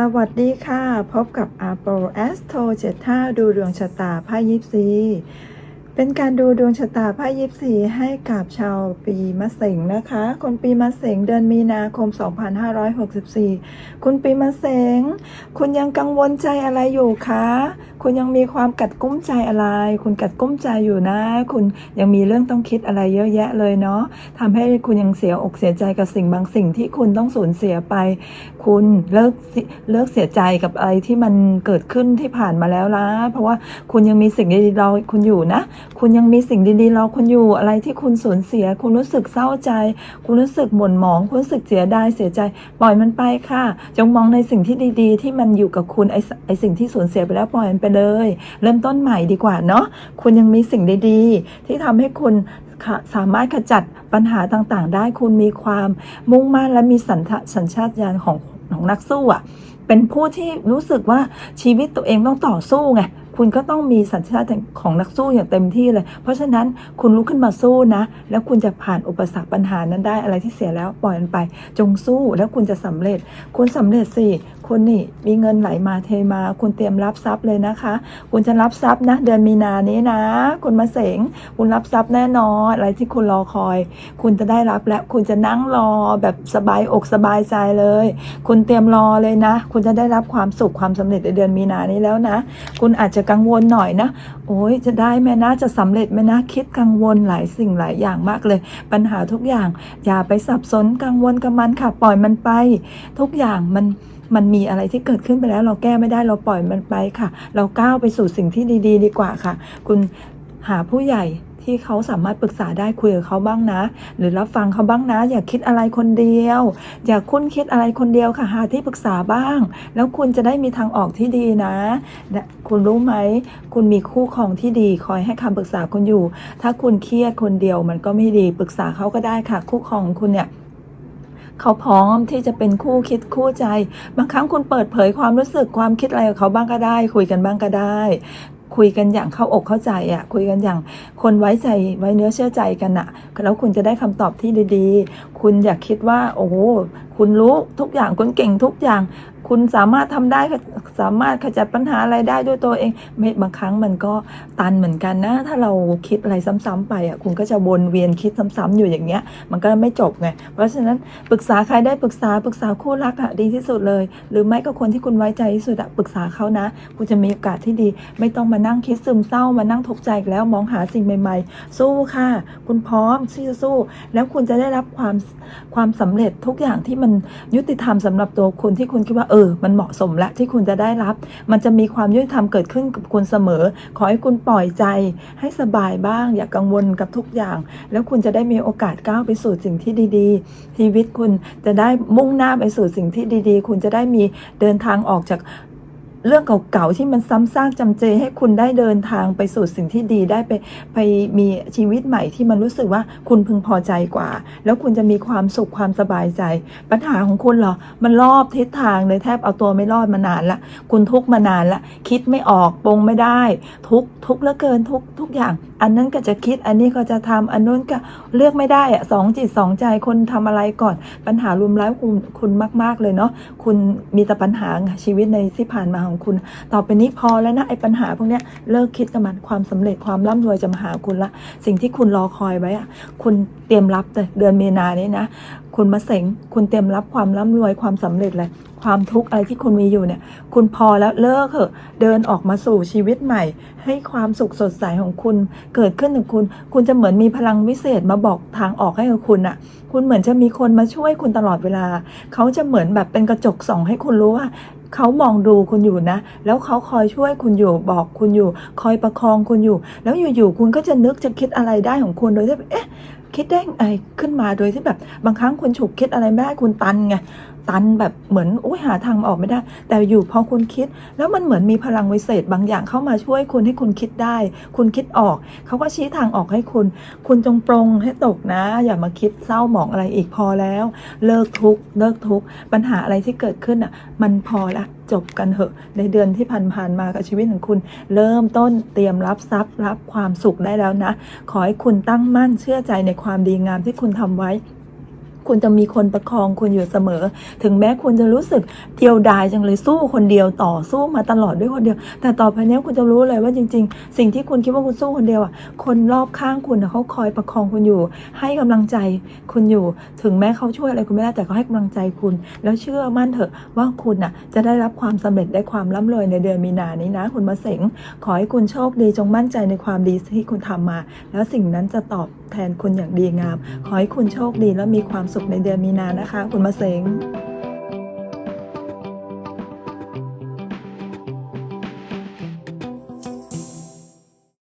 สวัสดีค่ะ พบกับ a p o a s t r o 75 ดูดวงชะตาไพ่ยิปซีเป็นการดูดวงชะตาไพ่ยิปซีให้กับชาวปีมะเสงนะคะ คนปีมะเสงเดือนมีนาคม 2564 คุณปีมะเสง คุณยังกังวลใจอะไรอยู่คะ คุณยังมีความกัดกุ้มใจอะไร คุณกัดกุ้มใจอยู่นะ คุณยังมีเรื่องต้องคิดอะไรเยอะแยะเลยเนาะทำให้คุณยังเสียอกเสียใจกับสิ่งบางสิ่งที่คุณต้องสูญเสียไป คุณเลิกเลิกเสียใจกับอะไรที่มันเกิดขึ้นที่ผ่านมาแล้วละเพราะว่าคุณยังมีสิ่งดีๆรอคุณอยู่นะ คุณยังมีสิ่งดีๆรอคุณอยู่อะไรที่คุณสูญเสีย คุณรู้สึกเศร้าใจ คุณรู้สึกหม่นหมองคุณรู้สึกเสียดายเสียใจ ปล่อยมันไปค่ะ จงมองในสิ่งที่ดีๆ ที่มันอยู่กับคุณไอ้สไอ้สิ่งที่สูญเสียไปแล้วปล่อยมันไปเลย เริ่มต้นใหม่ดีกว่าเนาะคุณยังมีสิ่งดีๆ ที่ทำให้คุณสามารถขจัดปัญหาต่างๆ ได้คุณมีความมุ่งมั่นและมีสัญชาสัญชาตญาณของของนักสู้อะเป็นผู้ที่รู้สึกว่าชีวิตตัวเองต้องต่อสู้ไง คุณก็ต้องมีสัญชาติของนักสู้อย่างเต็มที่เลย เพราะฉะนั้นคุณลุกขึ้นมาสู้นะ แล้วคุณจะผ่านอุปสรรคปัญหานั้นได้อะไรที่เสียแล้วปล่อยมันไป จงสู้แล้วคุณจะสำเร็จ คุณสำเร็จสิคุณนี่มีเงินไหลมาเทมา คุณเตรียมรับทรัพย์เลยนะคะ คุณจะรับทรัพย์นะ เดือนมีนานี้นะ คุณมาเสงคุณรับทรัพย์แน่นอนอะไรที่คุณรอคอย คุณจะได้รับและคุณจะนั่งรอแบบสบายอกสบายใจเลย คุณเตรียมรอเลยนะ คุณจะได้รับความสุขความสำเร็จในเดือนมีนานี้แล้วนะ คุณอาจจะกังวลหน่อยนะ โอ้ยจะได้ไหมนะจะสำเร็จไหมนะคิดกังวลหลายสิ่งหลายอย่างมากเลย ปัญหาทุกอย่างอย่าไปสับสนกังวลกับมันค่ะปล่อยมันไป ทุกอย่างมันมันมีอะไรที่เกิดขึ้นไปแล้ว เราแก้ไม่ได้เราปล่อยมันไปค่ะ เราก้าวไปสู่สิ่งที่ดี ๆ ดีกว่าค่ะ คุณหาผู้ใหญ่ ที่เขาสามารถปรึกษาได้คุยกับเขาบ้างนะ หรือรับฟังเขาบ้างนะ อย่าคิดอะไรคนเดียว อย่าคุ้นคิดอะไรคนเดียวค่ะหาที่ปรึกษาบ้าง แล้วคุณจะได้มีทางออกที่ดีนะและคุณรู้ไหม คุณมีคู่ครองที่ดีคอยให้คำปรึกษาคุณอยู่ ถ้าคุณเครียดคนเดียวมันก็ไม่ดีปรึกษาเขาก็ได้ค่ะ คู่ครองของคุณเนี่ยเขาพร้อมที่จะเป็นคู่คิดคู่ใจ บางครั้งคุณเปิดเผยความรู้สึกความคิดอะไรกับเขาบ้างก็ได้ คุยกันบ้างก็ได้ คุยกันอย่างเข้าอกเข้าใจอะคุยกันอย่างคนไว้ใจไว้เนื้อเชื่อใจกันอะแล้วคุณจะได้คำตอบที่ดีๆ คุณอย่าคิดว่า โอ้คุณรู้ทุกอย่างคุณเก่งทุกอย่าง คุณสามารถทำได้สามารถขจัดปัญหาอะไรได้ด้วยตัวเองไม่บางครั้งมันก็ตันเหมือนกันนะ ถ้าเราคิดอะไรซ้ำๆไปอะคุณก็จะวนเวียนคิดซ้ำๆอยู่อย่างเงี้ย มันก็ไม่จบไงเพราะฉะนั้นปรึกษาใครได้ปรึกษาปรึกษาคู่รักอะดีที่สุดเลย หรือไม่ก็คนที่คุณไว้ใจที่สุดอะปรึกษาเขานะ คุณจะมีโอกาสที่ดี ไม่ต้องมานั่งคิดซึมเศร้ามานั่งทุกข์ใจแล้วมองหาสิ่งใหม่ ๆ สู้ค่ะ คุณพร้อมที่จะสู้ แล้วคุณจะได้รับความความสำเร็จทุกอย่างที่มันยุติธรรมสำหรับตัวคุณที่คุณคิดว่าเออมันเหมาะสมแล้วที่คุณจะได้รับ มันจะมีความยุติธรรมเกิดขึ้นกับคุณเสมอ ขอให้คุณปล่อยใจ ให้สบายบ้าง อย่ากกังวลกับทุกอย่าง แล้วคุณจะได้มีโอกาสก้าวไปสู่สิ่งที่ดีๆ ชีวิตคุณจะได้มุ่งหน้าไปสู่สิ่งที่ดีๆ คุณจะได้มีเดินทางออกจาก เรื่องเก่าๆที่มันซ้ำซากจำเจให้คุณได้เดินทางไปสู่สิ่งที่ดีได้ไปไปมีชีวิตใหม่ที่มันรู้สึกว่าคุณพึงพอใจกว่า แล้วคุณจะมีความสุขความสบายใจ ปัญหาของคุณเหรอ มันรอบทิศทางเลยแทบเอาตัวไม่รอดมานานละคุณทุกมานานละคิดไม่ออกปงไม่ได้ ทุกทุกข์เหลือเกินทุกทุกอย่าง อันนั้นก็จะคิดอันนี้ก็จะทำอันนู้นก็เลือกไม่ได้อะสองจิตสองใจคนทำอะไรก่อน ปัญหารวมแล้วคุณคุณมาก ๆเลยเนาะคุณมีแต่ปัญหาชีวิตในที่ผ่านมาของคุณ ต่อไปนี้พอแล้วนะไอ้ปัญหาพวกเนี้ยเลิกคิดกับมันความสำเร็จความร่ำรวยจะมาหาคุณละ สิ่งที่คุณรอคอยไว้อะคุณเตรียมรับเลยเดือนเมนานี้นะคุณมาเสงคุณเตรียมรับความร่ำรวยความสำเร็จเลยความทุกข์อะไรที่คุณมีอยู่เนี่ย คุณพอแล้วเลิกเถอะเดินออกมาสู่ชีวิตใหม่ ให้ความสุขสดใสของคุณเกิดขึ้นกับคุณ คุณจะเหมือนมีพลังวิเศษมาบอกทางออกให้กับคุณอะคุณเหมือนจะมีคนมาช่วยคุณตลอดเวลา เขาจะเหมือนแบบเป็นกระจกส่องให้คุณรู้ว่าเขามองดูคุณอยู่นะ แล้วเขาคอยช่วยคุณอยู่บอกคุณอยู่ คอยประคองคุณอยู่ แล้วอยู่ๆคุณก็จะนึกจะคิดอะไรได้ของคุณโดยที่เอ๊ะคิดได้ไงขึ้นมาโดยที่แบบบางครั้งคุณฉุกคิดอะไรไม่ได้คุณตันไง ตันแบบเหมือนอุ้ยหาทางออกไม่ได้ แต่อยู่พอคุณคิด แล้วมันเหมือนมีพลังวิเศษบางอย่างเข้ามาช่วยคุณให้คุณคิดได้ คุณคิดออก เขาก็ชี้ทางออกให้คุณ คุณจงปรงให้ตกนะ อย่ามาคิดเศร้าหมองอะไรอีกพอแล้ว เลิกทุกเลิกทุกปัญหาอะไรที่เกิดขึ้นอะ มันพอละจบกันเถอะ ในเดือนที่ผ่านๆมากับชีวิตของคุณ เริ่มต้นเตรียมรับทรัพย์รับความสุขได้แล้วนะ ขอให้คุณตั้งมั่นเชื่อใจในความดีงามที่คุณทำไว้ คุณจะมีคนประคองคุณอยู่เสมอ ถึงแม้คุณจะรู้สึกเดียวดายจังเลยสู้คนเดียวต่อสู้มาตลอดด้วยคนเดียว แต่ต่อไปนี้คุณจะรู้เลยว่าจริง ๆ สิ่งที่คุณคิดว่าคุณสู้คนเดียวอะคนรอบข้างคุณเขาคอยประคองคุณอยู่ ให้กำลังใจคุณอยู่ ถึงแม้เขาช่วยอะไรคุณไม่ได้แต่เขาให้กำลังใจคุณ แล้วเชื่อมั่นเถอะว่าคุณน่ะจะได้รับความสำเร็จได้ความร่ำรวยในเดือนมีนานี้นะ คุณมาเสงขอให้คุณโชคดีจงมั่นใจในความดีที่คุณทำมา แล้วสิ่งนั้นจะตอบแทนคุณอย่างดีงาม ขอให้คุณโชคดีและมีความสุขในเดือนมีนานะคะ คุณมาเสง